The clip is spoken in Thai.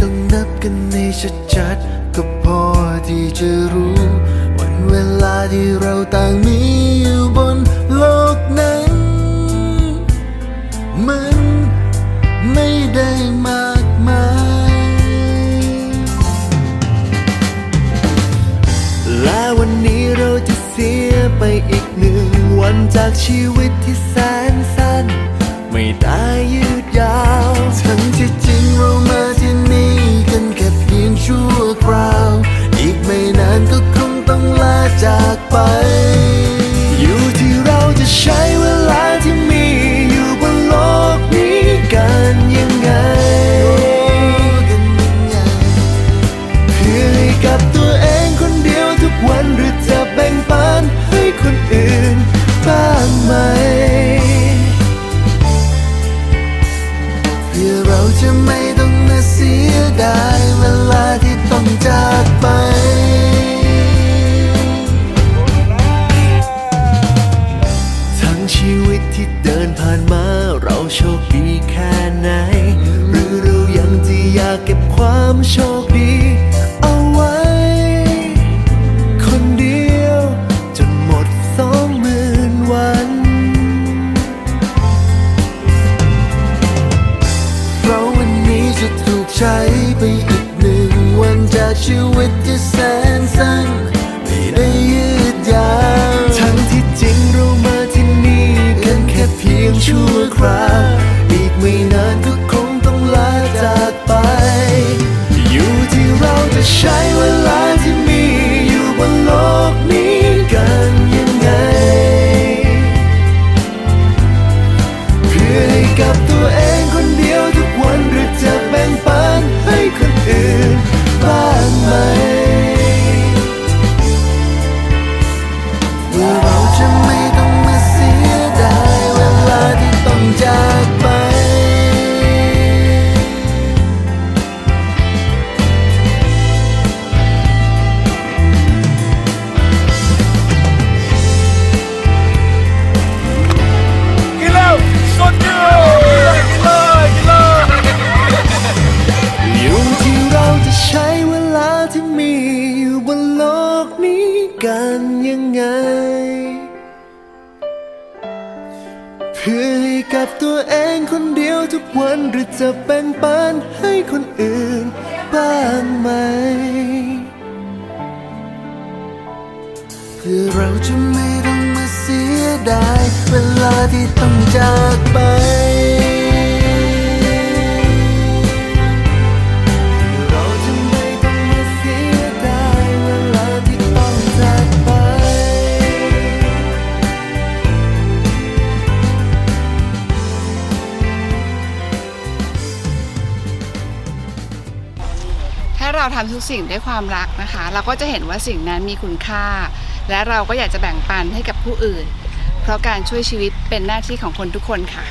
ต้องนับกันในชัดๆก็พอที่จะรู้ วันเวลาที่เราต่างมีอยู่บนโลกนั้น มันไม่ได้มากมาย และวันนี้เราจะเสียไปอีกหนึ่งวันจากชีวิตที่แสนสั้น ไม่ได้ยืดยาว ทั้งที่จริงเรามา ใช้ไปอีกหนึ่งวันจากชีวิตที่แสนสั้น กันยังไง เพื่อให้กับตัวเองคนเดียวทุกวันหรือจะแบ่งปันให้คนอื่นบ้างไหม เพื่อเราจะไม่ต้องมาเสียดาย เวลาที่ต้องจากไป เราทำทุกสิ่งด้วยความรักนะคะ เราก็จะเห็นว่าสิ่งนั้นมีคุณค่า และเราก็อยากจะแบ่งปันให้กับผู้อื่น เพราะการช่วยชีวิตเป็นหน้าที่ของคนทุกคนค่ะ